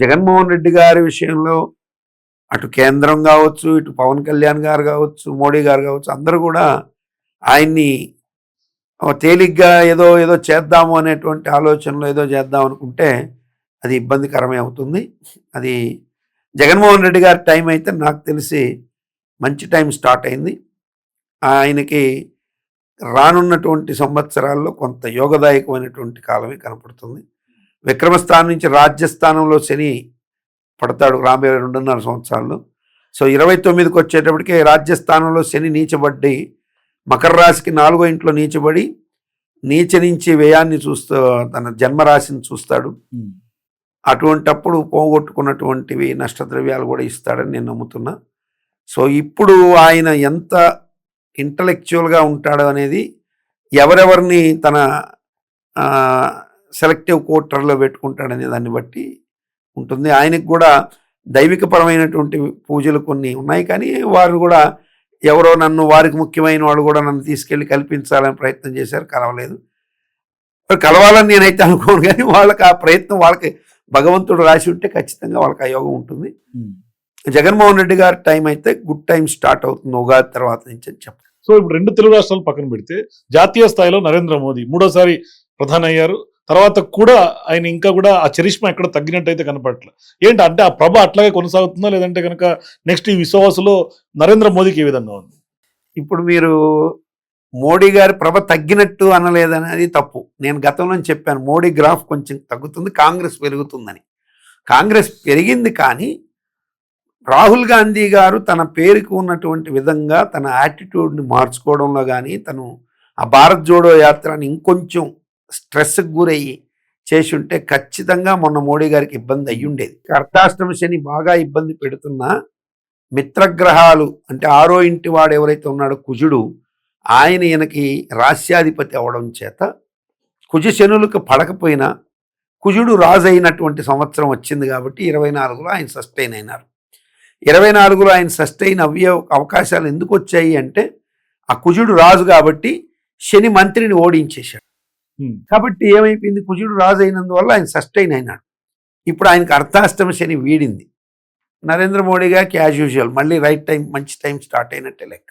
జగన్మోహన్ రెడ్డి గారి విషయంలో అటు కేంద్రం కావచ్చు ఇటు పవన్ కళ్యాణ్ గారు కావచ్చు మోడీ గారు కావచ్చు అందరూ కూడా ఆయన్ని తేలిగ్గా ఏదో ఏదో చేద్దాము అనేటువంటి ఆలోచనలో ఏదో చేద్దాం అనుకుంటే అది ఇబ్బందికరమే అవుతుంది. అది జగన్మోహన్ రెడ్డి గారి టైం అయితే నాకు తెలిసి మంచి టైం స్టార్ట్ అయింది. ఆయనకి రానున్నటువంటి సంవత్సరాల్లో కొంత యోగదాయకమైనటువంటి కాలమే కనపడుతుంది. విక్రమస్థానం నుంచి రాజ్యస్థానంలో శని పడతాడు రాబోయే రెండున్నర సంవత్సరాల్లో. సో ఇరవై తొమ్మిదికి వచ్చేటప్పటికి రాజ్యస్థానంలో శని నీచబడి మకర రాశికి నాలుగో ఇంట్లో నీచబడి నీచ నుంచి వ్యయాన్ని చూస్తూ తన జన్మరాశిని చూస్తాడు. అటువంటప్పుడు పోగొట్టుకున్నటువంటివి నష్టద్రవ్యాలు కూడా ఇస్తాడని నేను నమ్ముతున్నా. సో ఇప్పుడు ఆయన ఎంత ఇంటలెక్చువల్గా ఉంటాడు అనేది ఎవరెవరిని తన సెలెక్టివ్ కోటర్లో పెట్టుకుంటాడనే దాన్ని బట్టి ఉంటుంది. ఆయనకు కూడా దైవికపరమైనటువంటి పూజలు కొన్ని ఉన్నాయి. కానీ వారు కూడా ఎవరో నన్ను వారికి ముఖ్యమైన వాళ్ళు కూడా నన్ను తీసుకెళ్ళి కల్పించాలని ప్రయత్నం చేశారు. కలవలేదు. కలవాలని నేనైతే అనుకోను. కానీ వాళ్ళకి ఆ ప్రయత్నం వాళ్ళకి భగవంతుడు రాసి ఉంటే ఖచ్చితంగా వాళ్ళకి ఆ యోగం ఉంటుంది. జగన్మోహన్ రెడ్డి గారి టైం అయితే గుడ్ టైం స్టార్ట్ అవుతుంది. ఉగాది తర్వాత నుంచి అని చెప్పారు సో ఇప్పుడు రెండు తెలుగు రాష్ట్రాలు పక్కన పెడితే జాతీయ స్థాయిలో నరేంద్ర మోదీ మూడోసారి ప్రధాని అయ్యారు. తర్వాత కూడా ఆయన ఇంకా కూడా ఆ చరిష్మా ఎక్కడ తగ్గినట్టు అయితే కనపడట్లేదు ఏంటి అంటే ఆ ప్రభ అట్లాగే కొనసాగుతుందా లేదంటే కనుక నెక్స్ట్ ఈ విశ్వాసలో నరేంద్ర మోదీకి ఏ విధంగా ఉంది? ఇప్పుడు మీరు మోడీ గారి ప్రభ తగ్గినట్టు అనలేదనేది తప్పు. నేను గతంలో చెప్పాను మోడీ గ్రాఫ్ కొంచెం తగ్గుతుంది కాంగ్రెస్ పెరుగుతుందని. కాంగ్రెస్ పెరిగింది కానీ రాహుల్ గాంధీ గారు తన పేరుకు ఉన్నటువంటి విధంగా తన యాటిట్యూడ్ని మార్చుకోవడంలో కానీ తను ఆ భారత్ జోడో యాత్రని ఇంకొంచెం స్ట్రెస్కి గురయ్యి చేసి ఉంటే ఖచ్చితంగా మొన్న మోడీ గారికి ఇబ్బంది అయ్యి ఉండేది అర్థాష్టమ శని బాగా ఇబ్బంది పెడుతున్నా మిత్రగ్రహాలు అంటే ఆరో ఇంటి వాడు ఎవరైతే ఉన్నాడో కుజుడు ఆయన ఈయనకి రాస్యాధిపతి అవడం చేత కుజ శనులకు పడకపోయినా కుజుడు రాజు అయినటువంటి సంవత్సరం వచ్చింది కాబట్టి ఇరవై నాలుగులో ఆయన సస్టైన్ అయినారు. ఇరవై నాలుగులో ఆయన సస్టైన్ అవ్వే అవకాశాలు ఎందుకు వచ్చాయి అంటే ఆ కుజుడు రాజు కాబట్టి శని మంత్రిని ఓడించేశాడు. కాబట్టి ఏమైపోయింది? కుజుడు రాజు అయినందువల్ల ఆయన సస్టైన్ అయినాడు. ఇప్పుడు ఆయనకు అర్థాష్టమ శని వీడింది. నరేంద్ర మోడీ గారికి యాజ్ యూజువల్. మళ్ళీ రైట్ టైం మంచి టైం స్టార్ట్ అయినట్టే లెక్క.